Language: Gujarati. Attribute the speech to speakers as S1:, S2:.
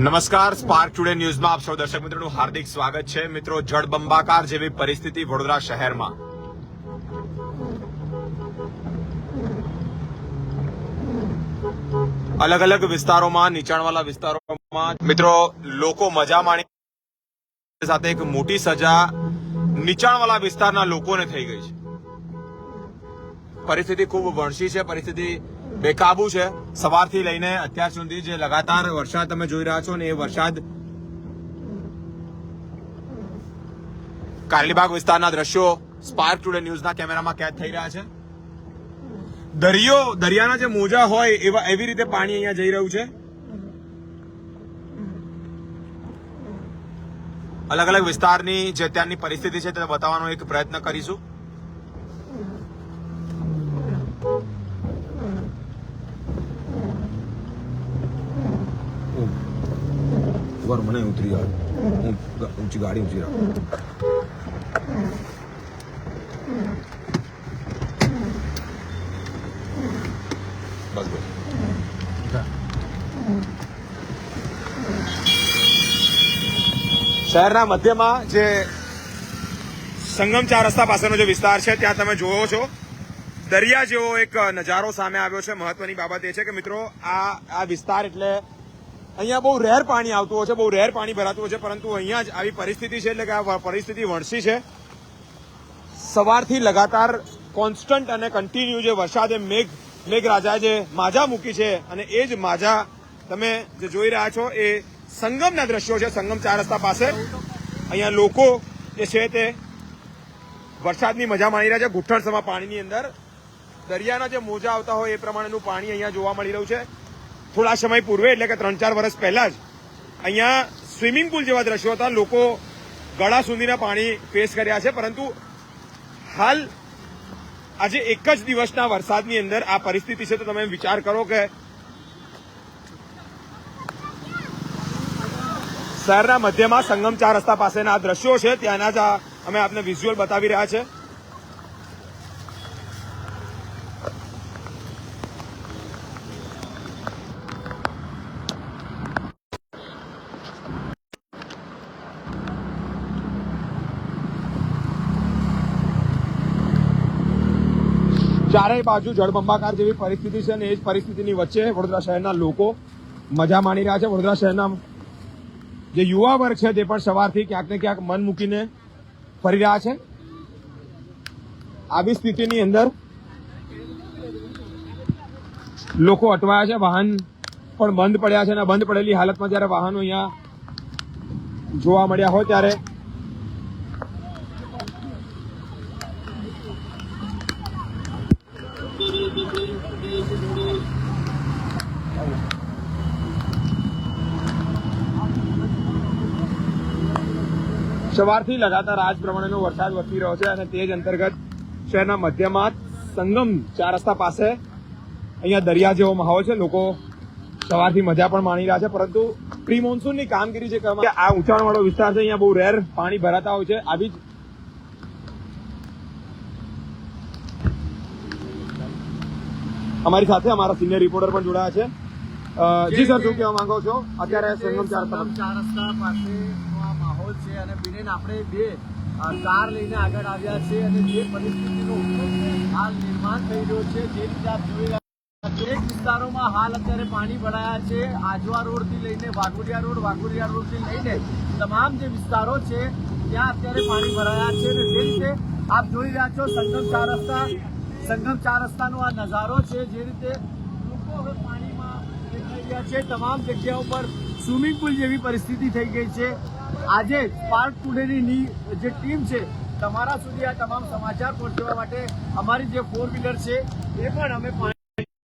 S1: નમસ્કાર સ્પાર્ક ટુડે ન્યૂઝમાં આપ સૌ દર્શક મિત્રોનું હાર્દિક સ્વાગત છે. મિત્રો, જળબંબાકાર જેવી પરિસ્થિતિ વડોદરા શહેરમાં. અલગ અલગ વિસ્તારોમાં, નીચાણવાળા વિસ્તારોમાં, મિત્રો, લોકો મજા માણી સાથે એક મોટી સજા નીચાણવાળા વિસ્તારના લોકોને થઈ ગઈ છે. પરિસ્થિતિ ખૂબ વણસી છે. પરિસ્થિતિ બેકાબુ છે. સવારથી લઈને અત્યાર સુધી જે લગાતાર વરસાદ તમે જોઈ રહ્યા છો ને એ વરસાદ કારેલીબાગ વિસ્તારના દ્રશ્યો સ્પાર્ક ટુડે ન્યૂઝના કેમેરામાં કેદ થઈ રહ્યા છે. દરિયો, દરિયાના જે મોજા હોય એવા એવી રીતે પાણી અહીંયા જઈ રહ્યું છે. અલગ અલગ વિસ્તારની જે અત્યારની પરિસ્થિતિ છે તે બતાવવાનો એક પ્રયત્ન કરીશું.
S2: ઉપર મને ઉતરી આવ્યો. હું ઊંચી ગાડી ઊંચી રાખું.
S1: શહેરના મધ્યમાં જે સંગમ ચાર રસ્તા પાસેનો જે વિસ્તાર છે, ત્યાં તમે જોવો છો. દરિયા જેવો એક નજારો સામે આવ્યો છે. મહત્વની બાબત એ છે કે મિત્રો, આ આ વિસ્તાર એટલે અહીંયા બહુ રેર પાણી આવતું હોય છે, બહુ રેર પાણી ભરાતું હોય છે, પરંતુ અહીંયા જ આવી પરિસ્થિતિ છે એટલે કે આ પરિસ્થિતિ વણસી છે. સવારથી લગાતાર કોન્સ્ટન્ટ અને કન્ટિન્યુ જે વરસાદે મેઘ મેઘરાજાએ જે માજા મૂકી છે અને એ જ માજા તમે જે જોઈ રહ્યા છો એ સંગમના દ્રશ્યો છે, સંગમ ચાર રસ્તા પાસે. અહીંયા લોકો જે છે તે વરસાદની મજા માણી રહ્યા છે ગુઠ્ઠણસમાં પાણીની અંદર. દરિયાના જે મોજા આવતા હોય એ પ્રમાણેનું પાણી અહીંયા જોવા મળી રહ્યું છે. થોડા સમય પૂર્વે, એટલે કે ત્રણ ચાર વર્ષ પહેલા જ, અહીંયા સ્વિમિંગ પુલ જેવા દ્રશ્યો હતા. લોકો ગળા સુધીના પાણી ફેસ કર્યા છે. પરંતુ હાલ આજે એક જ દિવસના વરસાદની અંદર આ પરિસ્થિતિ છે. તો તમે વિચાર કરો કે શહેરના મધ્યમાં સંગમ ચાર રસ્તા પાસેના આ દ્રશ્યો છે. ત્યાંના જ અમે આપને વિઝ્યુઅલ બતાવી રહ્યા છે. ચારેય બાજુ જળબંબાકાર જેવી પરિસ્થિતિ છે અને એ જ પરિસ્થિતિની વચ્ચે વડોદરા શહેરના લોકો મજા માણી રહ્યા છે. વડોદરા શહેરના જે યુવા વર્ગ છે તે પણ સવારથી ક્યાંક ને ક્યાંક મન મૂકીને ફરી રહ્યા છે. આવી સ્થિતિની અંદર લોકો અટવાયા છે. વાહન પણ બંધ પડ્યા છે અને બંધ પડેલી હાલતમાં જ્યારે વાહનો અહીંયા જોવા મળ્યા હોય ત્યારે સવારથી લગાતાર આજ પ્રમાણેનો વરસાદ વરસી રહ્યો છે અને તે જ અંતર્ગત શહેરના મધ્યમાં સંગમ ચાર રસ્તા પાસે અહીંયા દરિયા જેવો માહોલ છે. લોકો સવારથી મજા પણ માણી રહ્યા છે, પરંતુ પ્રી મોન્સૂનની કામગીરી જે કરવામાં આ ઊંચાણવાળો વિસ્તાર છે, અહીંયા બહુ રેર પાણી ભરાતા હોય છે. આવી જ અમારી સાથે અમારા સિનિયર રિપોર્ટર પણ જોડાયા છે. જી સર શું કહેવા માંગો છો? અત્યારે સંગમ ચાર રસ્તા
S3: આ માહોલ છે અને બિનેન આપણે બે કાર લઈને આગળ આવ્યા છે અને જે પરિસ્થિતિનો હાલ નિર્માણ થઈ રહ્યો છે. જે રીતે આપ જોઈ રહ્યા એક વિસ્તારોમાં હાલ અત્યારે પાણી ભરાયા છે. આજવા રોડથી લઈને વાઘોડિયા રોડ વાઘોડિયા રોડથી લઈને તમામ જે વિસ્તારો છે ત્યાં અત્યારે પાણી ભરાયા છે. અને જે રીતે આપ જોઈ રહ્યા છો સંગમ ચાર રસ્તા સંગમ ચાર રસ્તાનો આ નજારો છે, જે રીતે લોકો હવે પાણીમાં રહ્યા છે. તમામ જગ્યાઓ પર સ્વિમિંગ પુલ જેવી પરિસ્થિતિ થઈ ગઈ છે. આજે પાર્ક ટુડેની જે ટીમ છે, તમારા સુધી આ તમામ સમાચાર પહોંચવા માટે અમારી જે ફોર વ્હીલર છે, એ પણ અમે